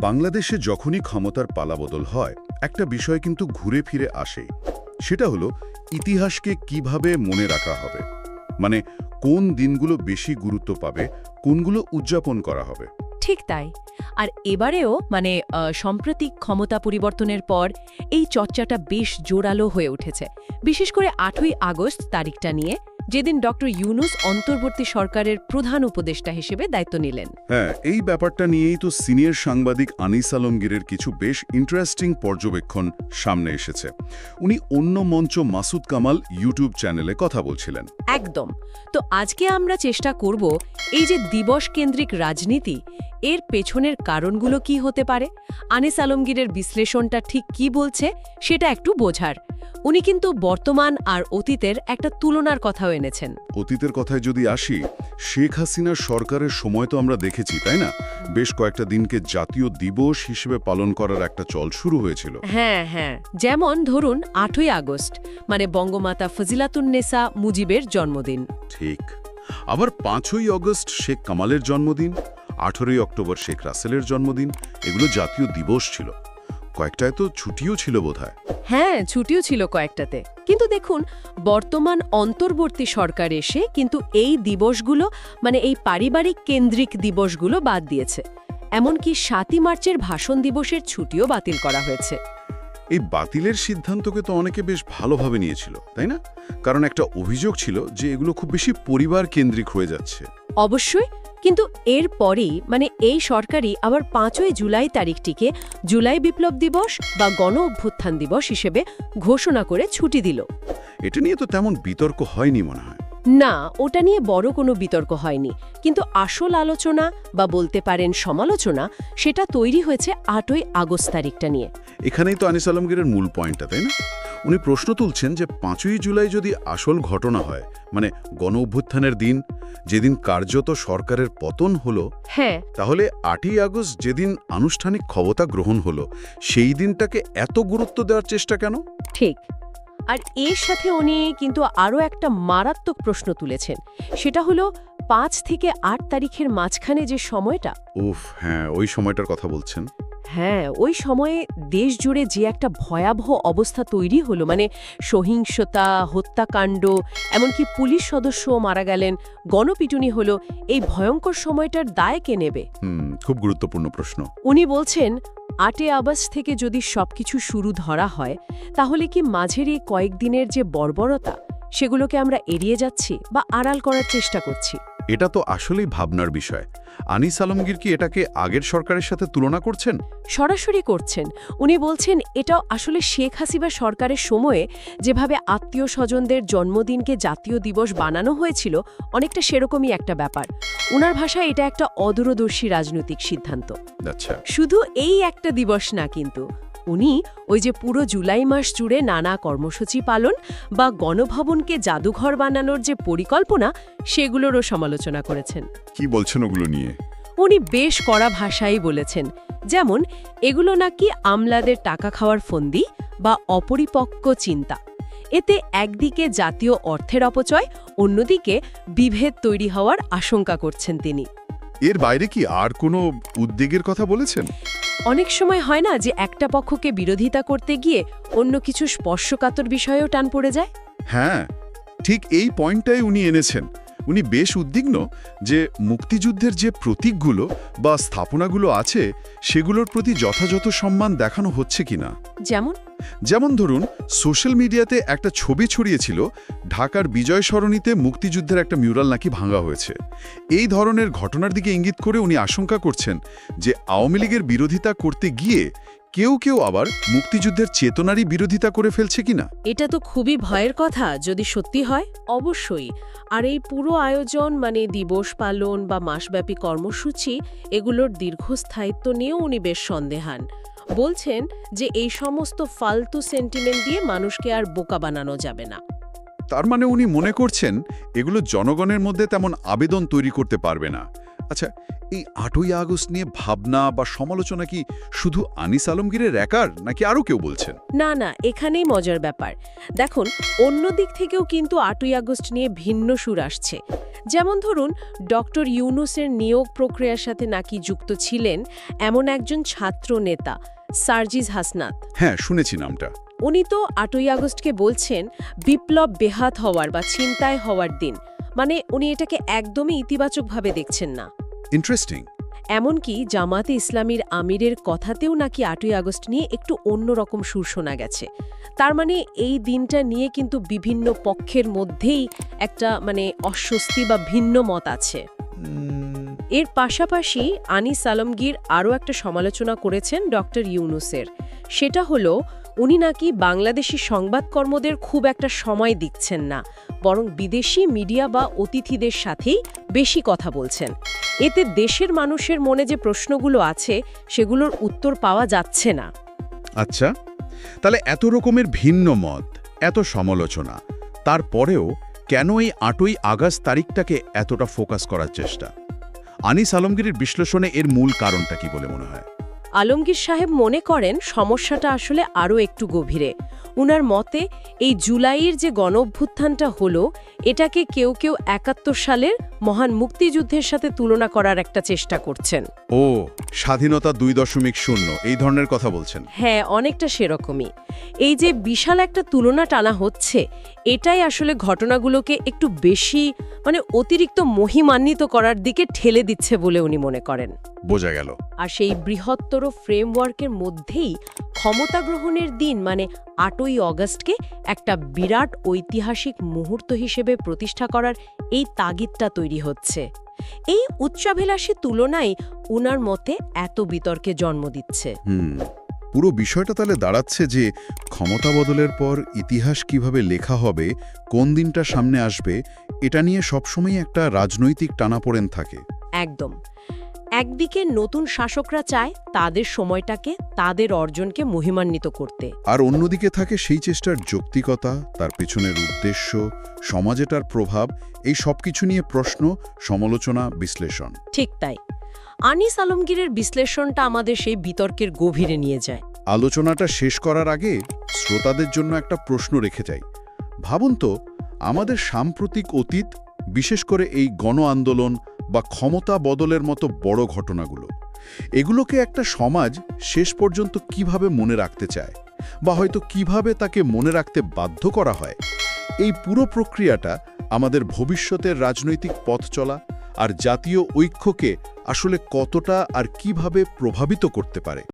বাংলাদেশে যখনই ক্ষমতার পালাবদল হয় একটা বিষয় কিন্তু ঘুরে ফিরে আসে। সেটা হলো ইতিহাসকে কীভাবে মনে রাখা হবে? মানে কোন দিনগুলো বেশি গুরুত্ব পাবে কোনগুলো উদযাপন করা হবে? ঠিক তাই। আর এবারেও মানে আহ, সাম্প্রতিক ক্ষমতা পরিবর্তনের পর এই চর্চাটা বেশ জোরালো হয়ে উঠেছে। বিশেষ করে আটই আগস্ট তারিখটা নিয়ে। যেদিন ডক্টর ইউনুস অন্তর্বর্তী সরকারের প্রধান উপদেষ্টা হিসেবে দায়িত্ব নিলেন। হ্যাঁ এই ব্যাপারটা নিয়েই তো সিনিয়র সাংবাদিক আনিস আলমগীরের কিছু বেশ ইন্টারেস্টিং পর্যবেক্ষণ সামনে এসেছে। উনি অন্য মঞ্চ মাসুদ কামাল ইউটিউব চ্যানেলে কথা বলছিলেন। একদম। তো আজকে আমরা চেষ্টা করব এই যে দিবস কেন্দ্রিক রাজনীতি এর পেছনের কারণগুলো কি হতে পারে? আনিস আলমগীরের বিশ্লেষণটা ঠিক কি বলছে সেটা একটু বোঝার। উনি কিন্তু বর্তমান আর অতীতের একটা তুলনার কথাও এনেছেন। অতীতের কথায় যদি আসি শেখ হাসিনার সরকারের সময় তো আমরা দেখেছি তাই না? বেশ কয়েকটা দিনকে জাতীয় দিবস হিসেবে পালন করার একটা চল শুরু হয়েছিল। হ্যাঁ হ্যাঁ। যেমন ধরুন আটই আগস্ট মানে বঙ্গমাতা ফজিলাতুন্নেসা মুজিবের জন্মদিন। ঠিক। আবার পাঁচই অগস্ট শেখ কামালের জন্মদিন। আঠেরোই অক্টোবর শেখ রাসেলের জন্মদিন এগুলো জাতীয় দিবস ছিল। কয়েকটায় তো ছুটিও ছিল বোধহয়। হ্যাঁ ছুটিও ছিল কয়েকটাতে। কিন্তু দেখুন বর্তমান অন্তর্বর্তী সরকার এসে কিন্তু এই দিবসগুলো মানে এই পারিবারিক কেন্দ্রিক দিবসগুলো বাদ দিয়েছে। এমনকি সাতই মার্চের ভাষণ দিবসের ছুটিও বাতিল করা হয়েছে। এই বাতিলের সিদ্ধান্তকে তো অনেকে বেশ ভালোভাবে নিয়েছিল তাই না? কারণ একটা অভিযোগ ছিল যে এগুলো খুব বেশি পরিবার কেন্দ্রিক হয়ে যাচ্ছে। অবশ্যই কিন্তু এর পরেই মানে এই সরকারই আবার পাঁচই জুলাই তারিখটিকে জুলাই বিপ্লব দিবস বা গণ অভ্যুত্থান দিবস হিসেবে ঘোষণা করে ছুটি দিল। এটা নিয়ে তো তেমন বিতর্ক হয়নি মনে হয়। না ওটা নিয়ে বড় কোনো বিতর্ক হয়নি। কিন্তু আসল আলোচনা বা বলতে পারেন সমালোচনা সেটা তৈরি হয়েছে আটই আগস্ট তারিখটা নিয়ে। এখানেই তো আনিস আলমগীরের মূল পয়েন্টটা তাই না? উনি প্রশ্ন তুলছেন যে পাঁচই জুলাই যদি আসল ঘটনা হয় মানে গণ অভ্যুত্থানের দিন যেদিন কার্যত সরকারের পতন হলো হ্যাঁ। তাহলে আটই আগস্ট যেদিন আনুষ্ঠানিক ক্ষমতা গ্রহণ হলো সেই দিনটাকে এত গুরুত্ব দেওয়ার চেষ্টা কেন? ঠিক। আর এর সাথে উনি কিন্তু আরও একটা মারাত্মক প্রশ্ন তুলেছেন। সেটা হলো পাঁচ থেকে আট তারিখের মাঝখানে যে সময়টা। উফ হ্যাঁ ওই সময়টার কথা বলছেন। হ্যাঁ ওই সময়ে দেশ জুড়ে যে একটা ভয়াবহ অবস্থা তৈরি হলো মানে সহিংসতা হত্যাকাণ্ড এমনকি পুলিশ সদস্যও মারা গেলেন গণপিটুনি হলো এই ভয়ঙ্কর সময়টার দায় কে নেবে? খুব গুরুত্বপূর্ণ প্রশ্ন। উনি বলছেন আটে আবাস থেকে যদি সবকিছু শুরু ধরা হয় তাহলে কি মাঝের এই কয়েকদিনের যে বর্বরতা সেগুলোকে আমরা এড়িয়ে যাচ্ছি বা আড়াল করার চেষ্টা করছি? এটা তো আসলেই ভাবনার বিষয়। আনিস আলমগীর কি এটাকে আগের সরকারের সাথে তুলনা করছেন? সরাসরি করছেন। উনি বলছেন এটাও আসলে শেখ হাসিনা সরকারের সময়ে যেভাবে আত্মীয় স্বজনদের জন্মদিনকে জাতীয় দিবস বানানো হয়েছিল অনেকটা সেরকমই একটা ব্যাপার। উনার ভাষায় এটা একটা অদূরদর্শী রাজনৈতিক সিদ্ধান্ত। আচ্ছা। শুধু এই একটা দিবস না কিন্তু উনি ওই যে পুরো জুলাই মাস জুড়ে নানা কর্মসূচি পালন বা গণভবনকে জাদুঘর বানানোর যে পরিকল্পনা সেগুলোরও সমালোচনা করেছেন। কি বলছেন ওগুলো নিয়ে? উনি বেশ কড়া ভাষাই বলেছেন যেমন এগুলো নাকি আমলাদের টাকা খাওয়ার ফন্দি বা অপরিপক্ক চিন্তা। এতে একদিকে জাতীয় অর্থের অপচয় অন্যদিকে বিভেদ তৈরি হওয়ার আশঙ্কা করছেন তিনি। এর বাইরে কি আর কোনো উদ্বেগের কথা বলেছেন? অনেক সময় হয় না যে একটা পক্ষকে বিরোধিতা করতে গিয়ে অন্য কিছু স্পর্শকাতর বিষয়েও টান পড়ে যায়? হ্যাঁ ঠিক এই পয়েন্টটাই উনি এনেছেন। উনি বেশ উদ্বিগ্ন যে মুক্তিযুদ্ধের যে প্রতীকগুলো বা স্থাপনাগুলো আছে সেগুলোর প্রতি যথাযথ সম্মান দেখানো হচ্ছে কিনা। যেমন? যেমন ধরুন, সোশ্যাল মিডিয়াতে একটা ছবি ছড়িয়েছিল, ঢাকার বিজয় সরণিতে মুক্তিযুদ্ধের একটা মিউরাল নাকি ভাঙা হয়েছে। এই ধরনের ঘটনার দিকে ইঙ্গিত করে উনি আশঙ্কা করছেন যে, আওয়ামী লীগের বিরোধিতা করতে গিয়ে কেউ কেউ আবার মুক্তিযুদ্ধের চেতনারই বিরোধিতা করে ফেলছে কিনা? এটা তো খুবই ভয়ের কথা, যদি সত্যি হয়, অবশ্যই। আর এই পুরো আয়োজন মানে দিবস পালন বা মাসব্যাপী কর্মসূচি, এগুলোর দীর্ঘস্থায়িত্ব নিয়েও উনি বেশ সন্দেহান। বলছেন যে এই সমস্ত ফালতু সেন্টিমেন্ট দিয়ে মানুষকে আর বোকা বানানো যাবে না। তার মানে উনি মনে করছেন এগুলো জনগণের মধ্যে তেমন আবেদন তৈরি করতে পারবে না। আচ্ছা এই আটই আগস্ট নিয়ে ভাবনা বা সমালোচনা কি শুধু আনিস আলমগীরের একার নাকি আরও কেউ বলছেন? না না এখানেই মজার ব্যাপার। দেখুন অন্য দিক থেকেও কিন্তু আটই আগস্ট নিয়ে ভিন্ন সুর আসছে। যেমন ধরুন ডক্টর ইউনুসের নিয়োগ প্রক্রিয়ার সাথে নাকি যুক্ত ছিলেন এমন একজন ছাত্র নেতা। সার্জিজ হাসনাত। হ্যাঁ শুনেছি নামটা। উনি তো আটই আগস্টকে বলছেন বিপ্লব বেহাত হওয়ার বা ছিনতাই হওয়ার দিন। মানে উনি এটাকে একদমই ইতিবাচকভাবে দেখছেন না। ইন্টারেস্টিং এমনকি জামাতে ইসলামীর আমিরের কথাতেও নাকি আটই আগস্ট নিয়ে একটু অন্যরকম সুর শোনা গেছে। তার মানে এই দিনটা নিয়ে কিন্তু বিভিন্ন পক্ষের মধ্যেই একটা মানে অস্বস্তি বা ভিন্ন মত আছে। এর পাশাপাশি আনিস আলমগীর আরও একটা সমালোচনা করেছেন ডক্টর ইউনুসের। সেটা হলো, উনি নাকি বাংলাদেশি সংবাদকর্মদের খুব একটা সময় দিচ্ছেন না, বরং বিদেশি মিডিয়া বা অতিথিদের সাথেই বেশি কথা বলছেন। এতে দেশের মানুষের মনে যে প্রশ্নগুলো আছে, সেগুলোর উত্তর পাওয়া যাচ্ছে না। আচ্ছা তাহলে এত রকমের ভিন্ন মত, এত সমালোচনা, তারপরেও কেন এই আটই আগস্ট তারিখটাকে এতটা ফোকাস করার চেষ্টা? আনিস আলমগীরের বিশ্লেষণে এর মূল কারণটা কি বলে মনে হয়? আলমগীর সাহেব মনে করেন, সমস্যাটা আসলে আরও একটু গভীরে। উনার মতে এই জুলাইয়ের যে গণ অভ্যুত্থানটা হলো এটাকে কেউ কেউ একাত্তর সালের মহান মুক্তিযুদ্ধের সাথে তুলনা করার একটা চেষ্টা করছেন। ও স্বাধীনতা দুই দশমিক শূন্য এই ধরনের কথা বলছেন। হ্যাঁ অনেকটা সেরকমই। এই যে বিশাল একটা তুলনা টানা হচ্ছে এটাই আসলে ঘটনাগুলোকে একটু বেশি মানে অতিরিক্ত মহিমান্বিত করার দিকে ঠেলে দিচ্ছে বলে উনি মনে করেন। বোঝা গেল। আর সেই বৃহত্তর ফ্রেমওয়ার্কের মধ্যেই ক্ষমতা গ্রহণের দিন মানে আটই অগস্টকে একটা বিরাট ঐতিহাসিক মুহূর্ত হিসেবে প্রতিষ্ঠা করার এই তাগিদটা তৈরি হচ্ছে। এই উচ্চাভিলাষী তুলনায় উনার মতে এত বিতর্কে জন্ম দিচ্ছে। পুরো বিষয়টা তাহলে দাঁড়াচ্ছে যে ক্ষমতা বদলের পর ইতিহাস কীভাবে লেখা হবে কোন দিনটা সামনে আসবে এটা নিয়ে সবসময় একটা রাজনৈতিক টানাপোড়েন থাকে। একদম। একদিকে নতুন শাসকরা চায় তাদের সময়টাকে তাদের অর্জনকে মহিমান্বিত করতে। আর অন্যদিকে থাকে সেই চেষ্টার যৌক্তিকতা তার পেছনের উদ্দেশ্য সমাজে তার প্রভাব এই সব কিছু নিয়ে প্রশ্ন সমালোচনা বিশ্লেষণ। ঠিক তাই। আনিস আলমগীরের বিশ্লেষণটা আমাদের সেই বিতর্কের গভীরে নিয়ে যায়। আলোচনাটা শেষ করার আগে শ্রোতাদের জন্য একটা প্রশ্ন রেখে যাই। ভাবুন তো আমাদের সাম্প্রতিক অতীত বিশেষ করে এই গণ আন্দোলন বা ক্ষমতা বদলের মতো বড় ঘটনাগুলো। এগুলোকে একটা সমাজ শেষ পর্যন্ত কীভাবে মনে রাখতে চায় বা হয়তো কীভাবে তাকে মনে রাখতে বাধ্য করা হয়, এই পুরো প্রক্রিয়াটা আমাদের ভবিষ্যতের রাজনৈতিক পথ চলা আর জাতীয় ঐক্যকে আসলে কতটা আর কীভাবে প্রভাবিত করতে পারে।